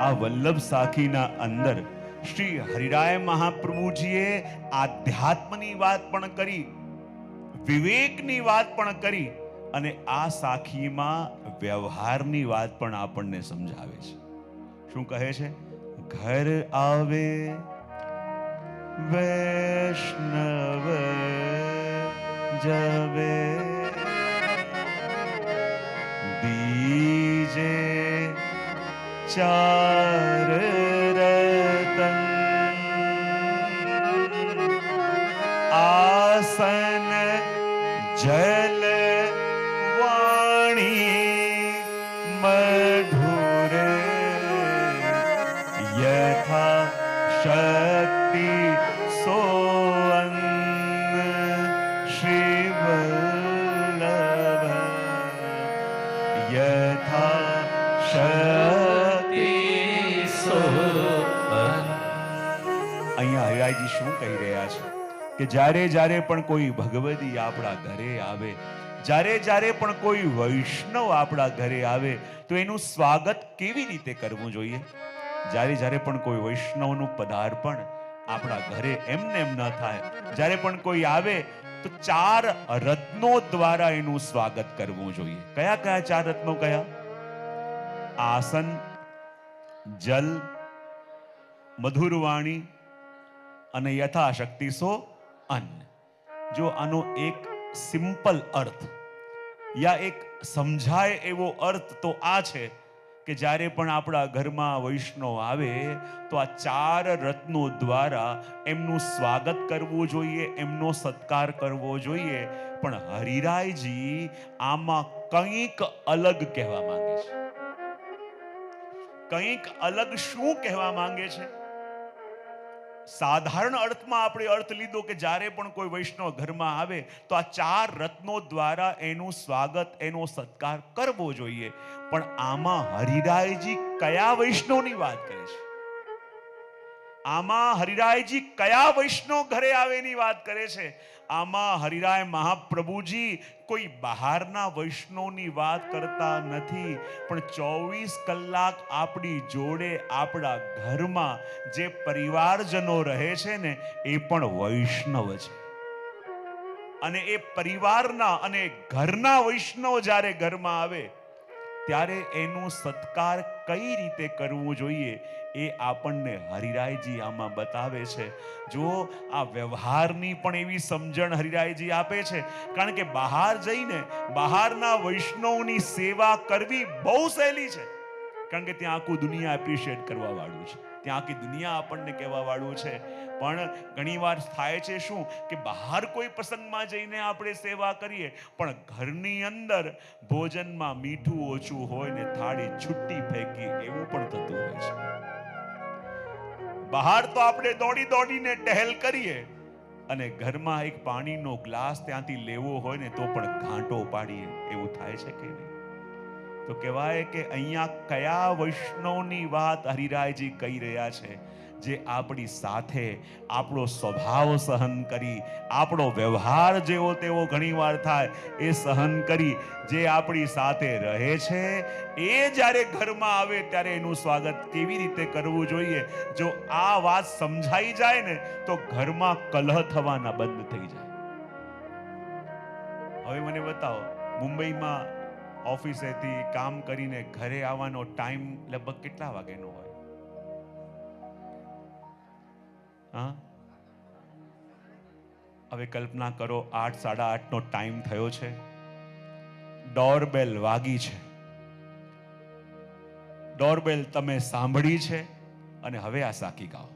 આ વલ્લભ સાખીના અંદર શ્રી હરિરાય મહાપ્રભુજીએ આધ્યાત્મની વાત પણ કરી, વિવેકની વાત પણ કરી અને આ સાખીમાં વ્યવહારની વાત પણ આપણને સમજાવે છે. શું કહે છે? ઘર આવે, વૈષ્ણવ જવે દીજે ચાર રતન આસન જલ વાણી મધુર યથા શક્તિ સોઅન્ન શ્રી વલ્લભ યથા અહીંયા હરિરાયજી શું કહી રહ્યા છે? કે જ્યારે જ્યારે પણ કોઈ ભગવતી આપણા ઘરે આવે, જ્યારે જ્યારે પણ કોઈ વૈષ્ણવ આપણા ઘરે આવે, તો એનું સ્વાગત કેવી રીતે કરવું જોઈએ? જ્યારે જ્યારે પણ કોઈ વૈષ્ણવનું પદાર્પણ આપણા ઘરે એમને એમ ન થાય, જ્યારે પણ કોઈ આવે, તો ચાર રત્નો દ્વારા એનું સ્વાગત કરવું જોઈએ. કયા કયા ચાર રત્નો? કયા? આસન, જલ, મધુરવાણી અને યથાશક્તિ સો અન્ન. જો આનો એક સિમ્પલ અર્થ યા એક સમજાય એવો અર્થ તો આ છે કે જ્યારે પણ આપણા ઘરમાં વૈષ્ણવ આવે તો આ ચાર રત્નો દ્વારા એમનું સ્વાગત કરવું જોઈએ, એમનો સત્કાર કરવો જોઈએ. પણ હરિરાયજી આમાં કંઈક અલગ કહેવા માંગે છે. કંઈક અલગ શું કહેવા માંગે છે? સાધારણ અર્થમાં આપણે અર્થ લીધો કે જ્યારે પણ કોઈ વૈષ્ણવ ઘરમાં આવે, તો આ ચાર રત્નો દ્વારા એનું સ્વાગત, એનો સત્કાર કરવો જોઈએ. પણ આમાં હરિરાયજી કયા વૈષ્ણવની વાત કરે છે? આમાં હરિરાયજી કયા વૈષ્ણવ ઘરે આવેની વાત કરે છે? આમાં હરિરાય મહાપ્રભુજી કોઈ બહારના વૈષ્ણવની વાત કરતા નથી, પણ ચોવીસ કલાક આપણી જોડે આપણા ઘરમાં જે પરિવારજનો રહે છે ને, એ પણ વૈષ્ણવ છે. અને એ પરિવારના અને ઘરના વૈષ્ણવ જ્યારે ઘરમાં આવે ત્યારે એનો સત્કાર કઈ રીતે કરવું જોઈએ એ આપણને હરિરાયજી આમાં બતાવે છે. જો આ વ્યવહારની પણ એવી સમજણ હરિરાયજી આપે છે. કારણ કે બહાર જઈને બહારના વૈષ્ણવની સેવા કરવી બહુ સહેલી છે. કારણ કે ત્યાં આખું દુનિયા એપ્રિશિએટ કરવા વાળું છે. ત્યાં આખી દુનિયા આપણને કહેવા વાળું છે. પણ ઘણીવાર થાય છે શું કે બહાર કોઈ પ્રસંગમાં જઈને આપણે સેવા કરીએ, પણ ઘરની અંદર ભોજનમાં મીઠું ઓછું હોય ને થાળી છુટ્ટી ફેંકી એવું પણ થતું હોય છે. બહાર તો આપણે દોડી દોડીને ટહેલ કરીએ અને ઘરમાં એક પાણીનો ગ્લાસ ત્યાંથી લેવો હોય ને તો પણ ઘાંટો પાડીએ, એવું થાય છે કે નહીં? તો કહેવાય કે અહીંયા કયા વૈષ્ણવની વાત હરિરાયજી કહી રહ્યા છે? જે આપણી સાથે આપણો સ્વભાવ સહન કરી, આપણો વ્યવહાર જેવો તેવો ઘણીવાર થાય, એ સહન કરી જે આપણી સાથે રહે છે, એ જ્યારે ઘરમાં આવે ત્યારે એનું સ્વાગત કેવી રીતે કરવું જોઈએ? જો આ વાત સમજાઈ જાય ને, તો ઘરમાં કલહ થવાના બંધ થઈ જાય. હવે મને બતાવો, મુંબઈમાં ઓફિસેથી કામ કરીને ઘરે આવવાનો ટાઈમ લગભગ કેટલા વાગ્યાનો હોય? હા? હવે કલ્પના કરો આઠ, સાડા આઠનો ટાઈમ થયો છે. ડોરબેલ વાગી છે. ડોરબેલ તમે સાંભળી છે અને હવે આ સાકી ગાઓ.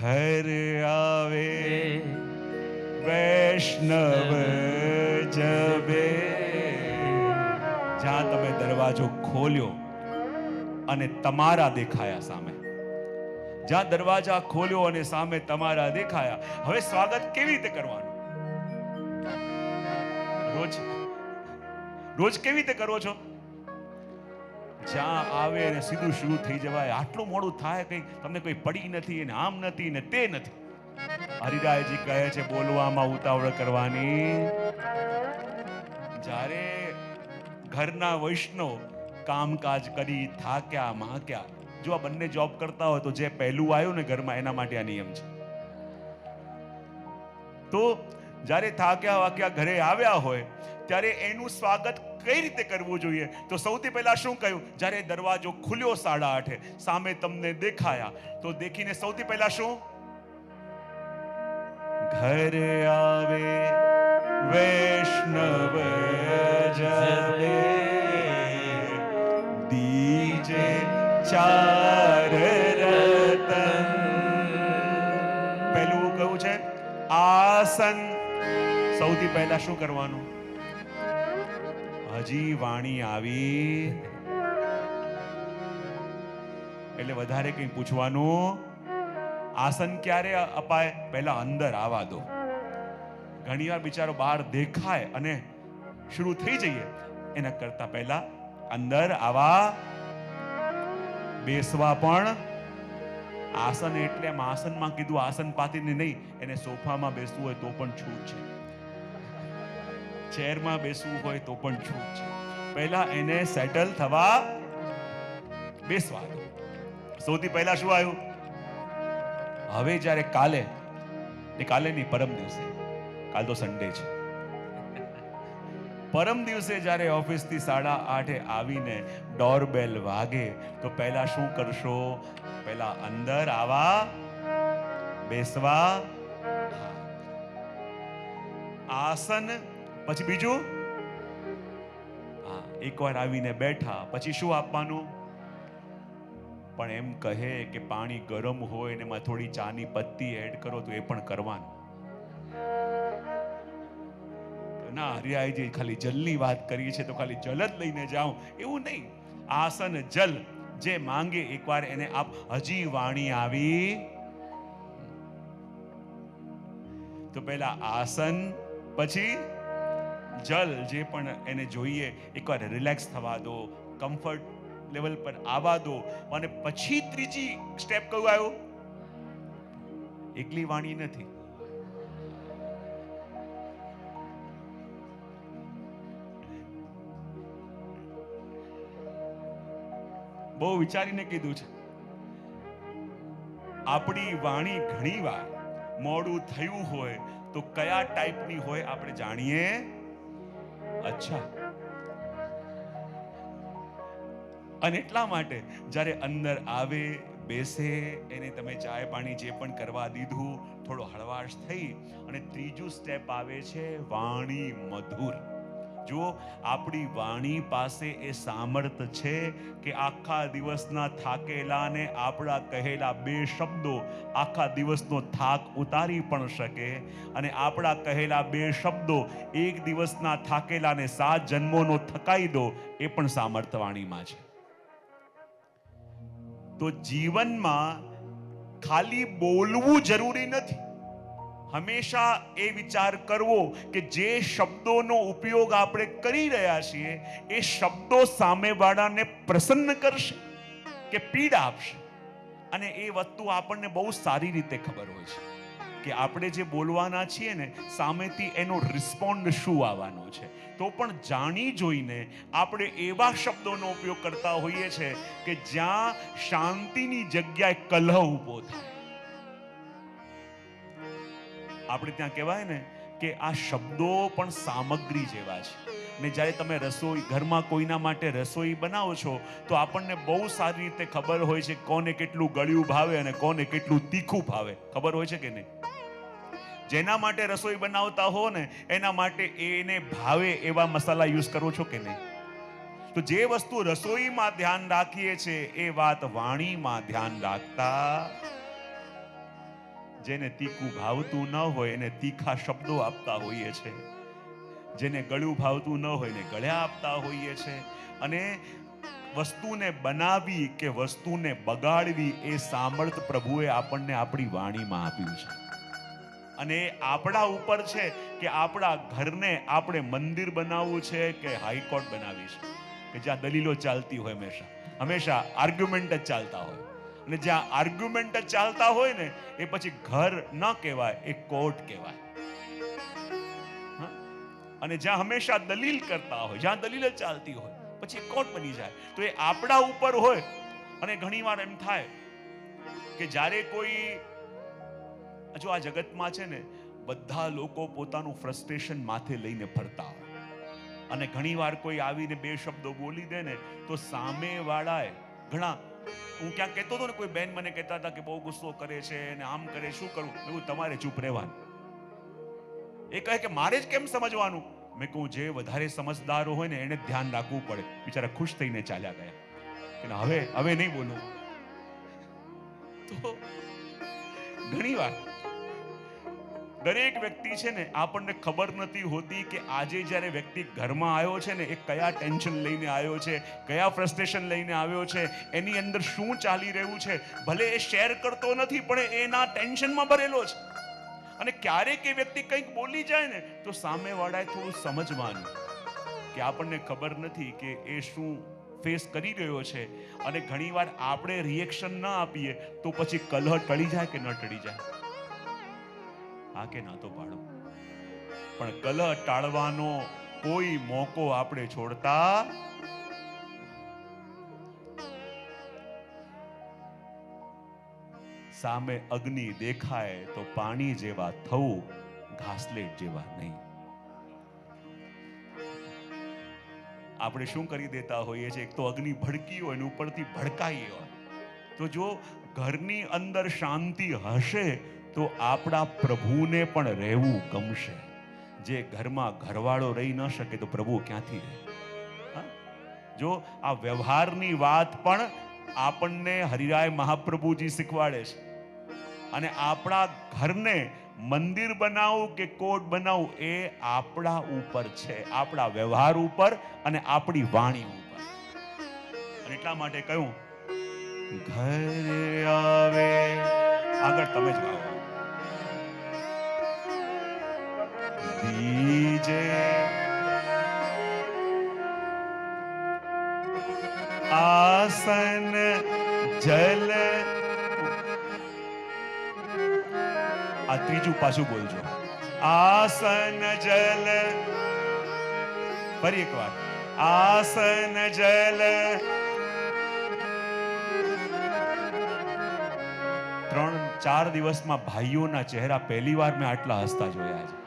ઘર આવે વૈષ્ણવ જબે જ્યાં તમે દરવાજો ખોલ્યો અને તમારા દેખાયા સામે. જ્યાં દરવાજા ખોલ્યો અને સામે તમારા દેખાયા. હવે સ્વાગત કેવી રીતે કરવાનું? રોજ રોજ કેવી રીતે કરો છો? જ્યાં આવે અને સીધું શરૂ થઈ જવાય. આટલું મોડું થાય કઈ? તમને કોઈ પડી નથી ને આમ નથી ને તે નથી. હરિરાયજી કહે છે, બોલવામાં ઉતાવળ કરવાની. જ્યારે ઘરના વૈષ્ણવ કામકાજ કરી થાક્યા માક્યા જો આ બંને જોબ કરતા હોય તો જે પહેલું આવ્યું ને ઘરમાં, એના માટે આ નિયમ છે. તો જ્યારે થાક્યા, વાક્યા ઘરે આવ્યા હોય, ત્યારે એનું સ્વાગત કઈ રીતે કરવું જોઈએ? તો સૌથી પહેલા શું કહ્યું? જ્યારે દરવાજો ખુલ્યો સાડા આઠે, સામે તમને દેખાયા, તો દેખીને સૌથી પહેલા શું? ઘરે આવે વૈષ્ણવ જને દીજે ચાર રતન પહેલું કહ્યું છે આસન સૌથી પહેલા શું કરવાનું હજી વાણી આવી એટલે વધારે કંઈ પૂછવાનું આસન ક્યારે અપાય? પહેલા અંદર આવવા દો. ઘણીવાર બિચારો બહાર દેખાય અને શરૂ થઈ જઈએ. એના કરતા પહેલા અંદર આવા બેસવા પણ આસન એટલે આસનમાં કીધું આસન પાતીને નહીં, એને સોફામાં બેસવું હોય તો પણ છૂટ છે. ચેરમાં બેસવું હોય તો પણ છૂટ છે. પહેલા એને સેટલ થવા બેસવા સૌથી પહેલા શું આવ્યું? હવે જ્યારે કાલે એ કાલે નહીં, પરમ દિવસે. કાલ તો સન્ડે છે. પરમ દિવસે જ્યારે ઓફિસથી સાડા આઠે આવીને ડોરબેલ વાગે, તો પહેલા શું કરશો? પહેલા અંદર આવા, બેસવા. આસન, પછી બીજું? હા, એકવાર આવીને બેઠા, પછી શું આપવાનું? પણ એમ કહે કે પાણી ગરમ હોય ને એમાં થોડી ચાની પત્તી એડ કરો તો એ પણ કરવાનું. ના હરિયાઈજી ખાલી જલની વાત કરીએ છે તો ખાલી જલ જ લઈને જાઉં. એવું નહીં. આસન જલ જે માંગે એકવાર એને આપ હજી વાણી આવી. તો પહેલા આસન, પછી જલ જે પણ એને જોઈએ, એકવાર રિલેક્સ થવા દો. કમ્ફર્ટ લેવલ પર આવવા દો અને પછી ત્રીજી સ્ટેપ કયું આવ્યો? એકલી વાણી નથી. બહુ વિચારીને કીધું છે. આપણી વાણી ઘણીવાર મોડું થયું હોય તો કયા ટાઈપની હોય આપણે જાણીએ? અચ્છા. અને એટલા માટે જ્યારે અંદર આવે, બેસે, એને તમે ચાય પાણી જે પણ કરવા દીધું, થોડો હળવાશ થઈ અને ત્રીજું સ્ટેપ આવે છે વાણી મધુર. જો આપણી વાણી પાસે એ સામર્થ છે કે આખા દિવસના થાકેલાને આપણા કહેલા બે શબ્દો આખા દિવસનો થાક ઉતારી પણ શકે અને આપણા કહેલા બે શબ્દો એક દિવસના થાકેલાને સાત જન્મોનો થકાઈ દો એ પણ સામર્થ વાણીમાં છે. તો જીવનમાં ખાલી બોલવું જરૂરી નથી. હંમેશા એ વિચાર કરવો કે જે શબ્દોનો ઉપયોગ આપણે કરી રહ્યા છીએ, એ શબ્દો સામેવાળાને પ્રસન્ન કરશે કે પીડા આપશે. અને એ વસ્તુ આપણને બહુ સારી રીતે ખબર હોય છે. કે આપણે જે બોલવાના છીએ ને, સામેથી એનો રિસ્પોન્ડ શું આવવાનો છે? તો પણ જાણી જોઈને આપણે એવા શબ્દોનો ઉપયોગ કરતા હોઈએ છીએ કે જ્યાં શાંતિની જગ્યાએ કલહ ઊભો થાય. આપણે ત્યાં કહેવાય ને કે આ શબ્દો પણ સામગ્રી જેવા છે. ને જ્યારે તમે રસોઈ, ઘરમાં કોઈના માટે રસોઈ બનાવો છો, તો આપણને બહુ સારી રીતે ખબર હોય છે કોને કેટલું ગળ્યું ભાવે અને કોને કેટલું તીખું ભાવે. ખબર હોય છે કે નહીં? જેના માટે રસોઈ બનાવતા હો ને, એના માટે એને ભાવે એવા મસાલા યુઝ કરો છો કે નહીં? તો જે વસ્તુ રસોઈમાં ધ્યાન રાખીએ છે, એ વાત વાણીમાં ધ્યાન રાખતા. જેને તીખું ભાવતું ન હોય, એને તીખા શબ્દો આપતા હોઈએ છે. જેને ગળ્યું ભાવતું ન હોય, એને ગળ્યા આપતા હોઈએ છે. અને વસ્તુને બનાવી કે વસ્તુને બગાડવી, એ સામર્થ પ્રભુએ આપણને આપણી વાણીમાં આપ્યું છે. અને આપણા ઉપર છે કે આપણા ઘરને આપણે મંદિર બનાવવું છે કે હાઈકોર્ટ બનાવી છે? કે જ્યાં દલીલો ચાલતી હોય હંમેશા? હંમેશા આર્ગ્યુમેન્ટ જ ચાલતા હોય. અને જ્યાં આર્ગ્યુમેન્ટ જ ચાલતા હોય ને, એ પછી ઘર ન કહેવાય, એ કોર્ટ કહેવાય? અને જ્યાં હંમેશા દલીલ કરતા હોય, જ્યાં દલીલ જ ચાલતી હોય, પછી કોટ બની જાય. તો એ આપણા ઉપર હોય. અને ઘણીવાર એમ થાય કે જ્યારે કોઈ જો આ જગતમાં છે ને, બધા લોકો પોતાનું ફ્રસ્ટ્રેશન માથે લઈને ફરતા અને ઘણીવાર કોઈ આવીને બે શબ્દો બોલી દે ને, તો સામે વાળાએ ઘણા, હું ક્યાં કહેતો હતો ને, કોઈ બેન મને કહેતા હતા કે બહુ ગુસ્સો કરે છે ને આમ કરે, શું કરું? એવું તમારે ચૂપ રહેવાનું. એ કહે કે, મારે જ કેમ સમજવાનું? મેં કહું જે વધારે સમજદારો હોય ને, એને ધ્યાન રાખવું પડે. બિચારા ખુશ થઈને ચાલ્યા ગયા. હવે હવે નહીં બોલું. તો ઘણી વાર દરેક વ્યક્તિ છે ને, આપણને ખબર નથી હોતી કે આજે જ્યારે વ્યક્તિ ઘરમાં આવ્યો છે ને, એ કયા ટેન્શન લઈને આવ્યો છે, કયા ફ્રસ્ટ્રેશન લઈને આવ્યો છે, એની અંદર શું ચાલી રહ્યું છે, ભલે એ શેર કરતો નથી, પણ એના ટેન્શનમાં ભરેલો છે. અને ક્યારેક એ વ્યક્તિ કંઈક બોલી જાય ને, તો સામેવાળાએ થોડું સમજવાનું કે આપણને ખબર નથી કે એ શું ફેસ કરી રહ્યો છે. અને ઘણીવાર આપણે રિએક્શન ના આપીએ, તો પછી કલહ ટળી જાય કે ન ટળી જાય. હા કે ના તો પાડો. પણ કલહ ટાળવાનો કોઈ મોકો આપણે છોડતા સામે અગ્નિ દેખાય તો પાણી જેવા થવું ઘાસલેટ જેવા નહીં. આપણે શું કરી દેતા હોઈએ છીએ? એક તો અગ્નિ ભડકી હોય ને ઉપરથી ભડકાઈ હોય. તો જો ઘરની અંદર શાંતિ હશે તો આપણા પ્રભુને પણ રહેવું ગમશે. જે ઘરમાં ઘરવાળો રહી ન શકે તો પ્રભુ ક્યાંથી રહે? જો આ વ્યવહારની વાત પણ આપણને હરિરાય મહાપ્રભુજી શીખવાડે છે. અને આપણા ઘરને મંદિર બનાવવું કે કોટ બનાવવું એ આપણા ઉપર છે. આપણા વ્યવહાર ઉપર અને આપણી વાણી ઉપર. અને એટલા માટે કહ્યું, ઘરે આવે. આગળ તમે જ ગાઓ. આસન જલ આ ત્રીજું પાછું બોલજો આસન જલ ફરી એકવાર આસન જલ ત્રણ ચાર દિવસમાં ભાઈઓના ચહેરા પહેલી વાર મેં આટલા હસતા જોયા છે.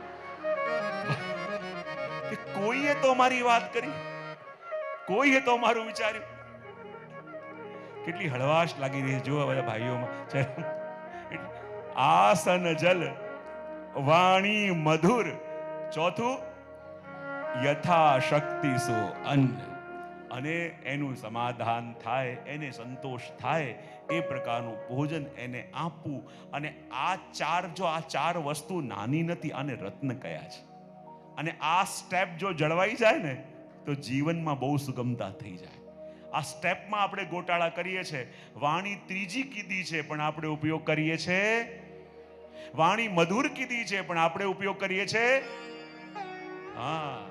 કોઈએ તો મારી વાત કરી? કોઈએ તો મારું વિચાર્યું? કેટલી હળવાશ લાગી રહી છે. જુઓ બધા ભાઈઓમાં. આસન જલ, વાણી મધુર. ચોથું, યથાશક્તિ સો અન્ન. અને એનું સમાધાન થાય, એને સંતોષ થાય, એ પ્રકારનું ભોજન એને આપવું. અને આ ચાર, જો આ ચાર વસ્તુ નાની નથી, આને રત્ન કયા છે? અને આ સ્ટેપ જો જળવાઈ જાય ને, તો જીવનમાં બહુ સુગમતા થઈ જાય. આ સ્ટેપમાં આપણે ગોટાળા કરીએ છીએ. વાણી ત્રીજી કીધી છે પણ આપણે ઉપયોગ કરીએ છીએ. વાણી મધુર કીધી છે પણ આપણે ઉપયોગ કરીએ છીએ. હા.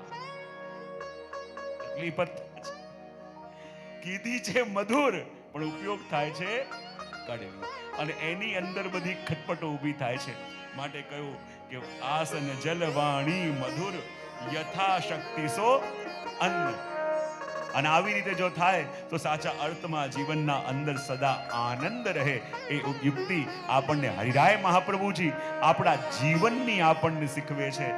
કીધી છે મધુર, પણ ઉપયોગ થાય છે અને એની અંદર બધી ખટપટો ઊભી થાય છે. માટે કહ્યું કે આસન જલવાણી મધુર યથાશક્તિ સો અન્ન અને આવી રીતે જો થાય તો સાચા અર્થમાં જીવનના અંદર સદા આનંદ રહે એ યુક્તિ આપણને હરિરાય મહાપ્રભુજી આપણા જીવનની આપણને શીખવે છે